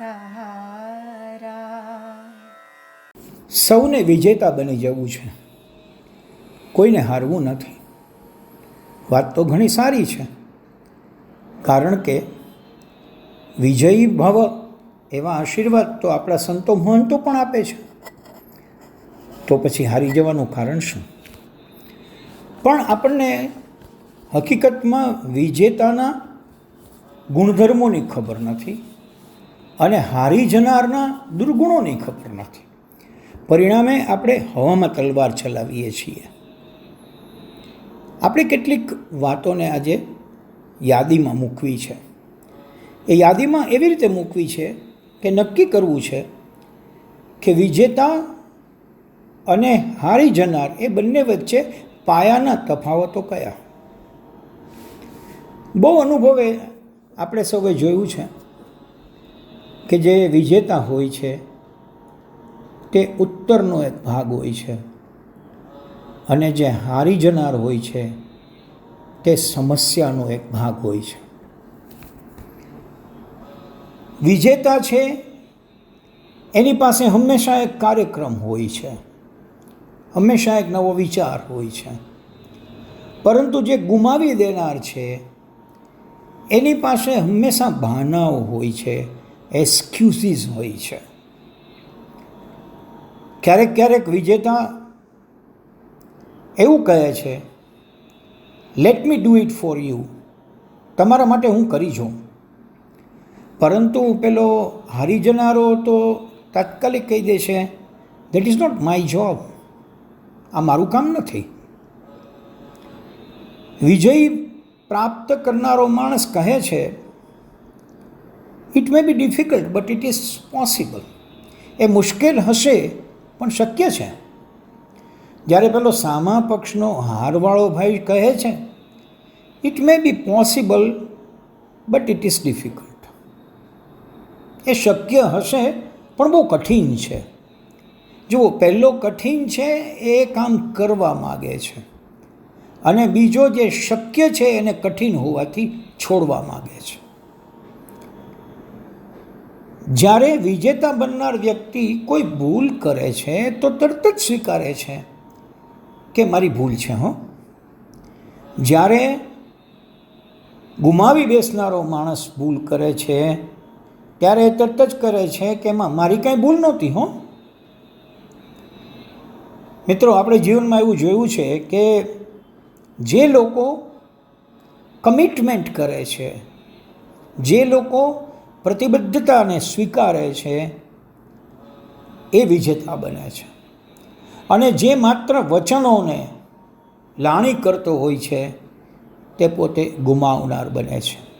સહારા સૌને વિજેતા બની જવું છે. કોઈને હારવું નથી. વાત તો ઘણી સારી છે. કારણ કે વિજયી ભવ એવા આશીર્વાદ તો આપણા સંતો મહંતો પણ આપે છે. તો પછી હારી જવાનું કારણ શું? પણ આપણને હકીકતમાં વિજેતાના ગુણધર્મોની ખબર નથી. અને હારી જનારના દુર્ગુણોની ખબર નથી. પરિણામે આપણે હવામાં તલવાર ચલાવીએ છીએ. આપણે કેટલીક વાતોને આજે યાદીમાં મૂકવી છે. એ યાદીમાં એવી રીતે મૂકવી છે કે નક્કી કરવું છે કે વિજેતા અને હારી જનાર એ બંને વચ્ચે પાયાના તફાવતો કયા? બહુ અનુભવે આપણે સૌએ જોયું છે કે જે વિજેતા હોય છે, તે ઉત્તરનો એક ભાગ હોય છે. અને જે હારી જનાર હોય છે, તે સમસ્યાનો એક ભાગ હોય છે. વિજેતા છે, એની પાસે હંમેશા એક કાર્યક્રમ હોય છે. હંમેશા એક નવો વિચાર હોય છે. પરંતુ જે ગુમાવી દેનાર છે, એની પાસે હંમેશા બહાનાઓ હોય છે. એક્સક્યુઝીસ હોય છે. ક્યારેક ક્યારેક વિજેતા એવું કહે છે let me do it for you તમારા માટે હું કરી જોઉં. પરંતુ પેલો હારી જનારો તો તાત્કાલિક કહી દે છે that is not my job આ મારું કામ નથી. વિજય પ્રાપ્ત કરનારો માણસ કહે છે it may be difficult but it is possible એ મુશ્કેલ હશે, પણ શક્ય છે. જ્યારે પેલો સામા પક્ષનો હારવાળો ભાઈ કહે છે it may be possible but it is difficult એ શક્ય હશે, પણ બહુ કઠિન છે. જુઓ, પહેલો કઠિન છે એ કામ કરવા માગે છે. અને બીજો જે શક્ય છે એને કઠિન હોવાથી છોડવા માગે છે. જ્યારે વિજેતા બનનાર વ્યક્તિ કોઈ ભૂલ કરે છે, તો તરત જ સ્વીકારે છે કે મારી ભૂલ છે, હો. જ્યારે ગુમાવી બેસનારો માણસ ભૂલ કરે છે, ત્યારે એ તરત જ કરે છે કે એમાં મારી કાંઈ ભૂલ નહોતી, હો. મિત્રો, આપણે જીવનમાં એવું જોયું છે કે જે લોકો કમિટમેન્ટ કરે છે, જે લોકો પ્રતિબદ્ધતાને સ્વીકારે છે, એ વિજેતા બને છે. અને જે માત્ર વચનોને લાણી કરતો હોય છે, તે પોતે ગુમાવનાર બને છે.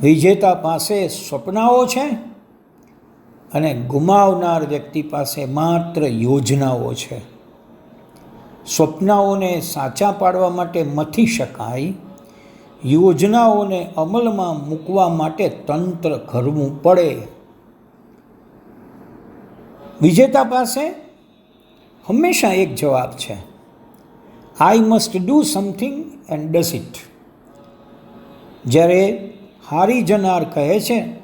વિજેતા પાસે સ્વપ્નાઓ છે અને ગુમાવનાર વ્યક્તિ પાસે માત્ર યોજનાઓ છે. સ્વપ્નાઓને સાચા પાડવા માટે મથી શકાય યોજનાઓને અમલમાં મૂકવા માટે તંત્ર ઘરવું પડે. વિજેતા પાસે હંમેશા એક જવાબ છે. I must do something and does it જ્યારે હારી જનાર કહે છે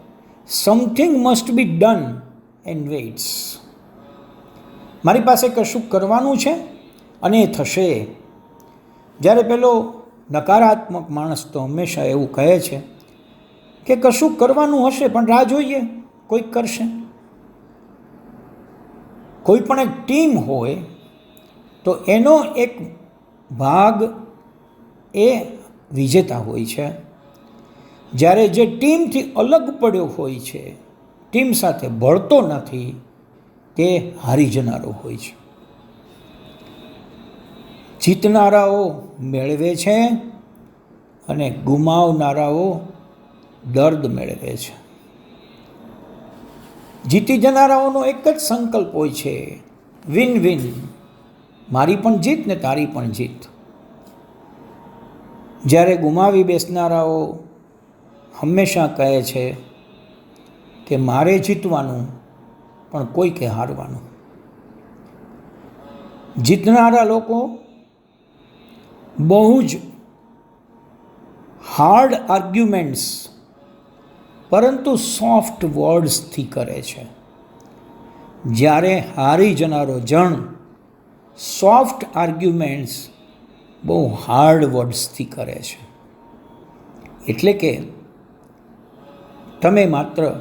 something must be done and waits મારી પાસે કશું કરવાનું છે અને એ થશે. જ્યારે પેલો નકારાત્મક માણસ તો હંમેશા એવું કહે છે કે કશું કરવાનું હશે પણ રાહ જોઈએ, કોઈક કરશે. કોઈ પણ એક ટીમ હોય તો એનો એક ભાગ એ વિજેતા હોય છે. જ્યારે જે ટીમથી અલગ પડ્યો હોય છે, ટીમ સાથે ભળતો નથી, તે હારી જનારો હોય છે. જીતનારાઓ મેળવે છે અને ગુમાવનારાઓ દર્દ મેળવે છે. જીતી જનારાઓનો એક જ સંકલ્પ હોય છે વિન વિન મારી પણ જીત ને તારી પણ જીત. જ્યારે ગુમાવી બેસનારાઓ હંમેશા કહે છે કે મારે જીતવાનું પણ કોઈ કે હારવાનું. જીતનારા લોકો બહુ જ હાર્ડ આર્ગ્યુમેન્ટ્સ પરંતુ સોફ્ટ વર્ડ્સથી કરે છે. જ્યારે હારી જનારો જણ સોફ્ટ આર્ગ્યુમેન્ટ્સ બહુ હાર્ડ વર્ડ્સથી કરે છે. એટલે કે તમે માત્ર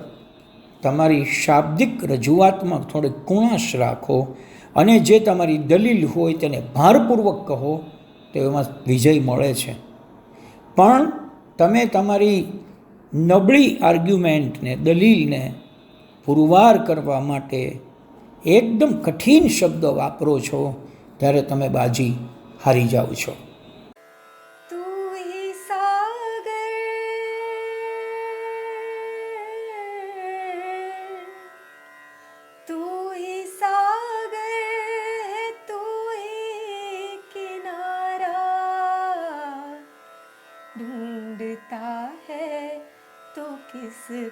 તમારી શાબ્દિક રજૂઆતમાં થોડીક કુણાશ રાખો અને જે તમારી દલીલ હોય તેને ભારપૂર્વક કહો તો એમાં વિજય મળે છે. પણ તમે તમારી નબળી આર્ગ્યુમેન્ટને, દલીલને પુરવાર કરવા માટે એકદમ કઠિન શબ્દ વાપરો છો, ત્યારે તમે બાજી હારી જાઓ છો.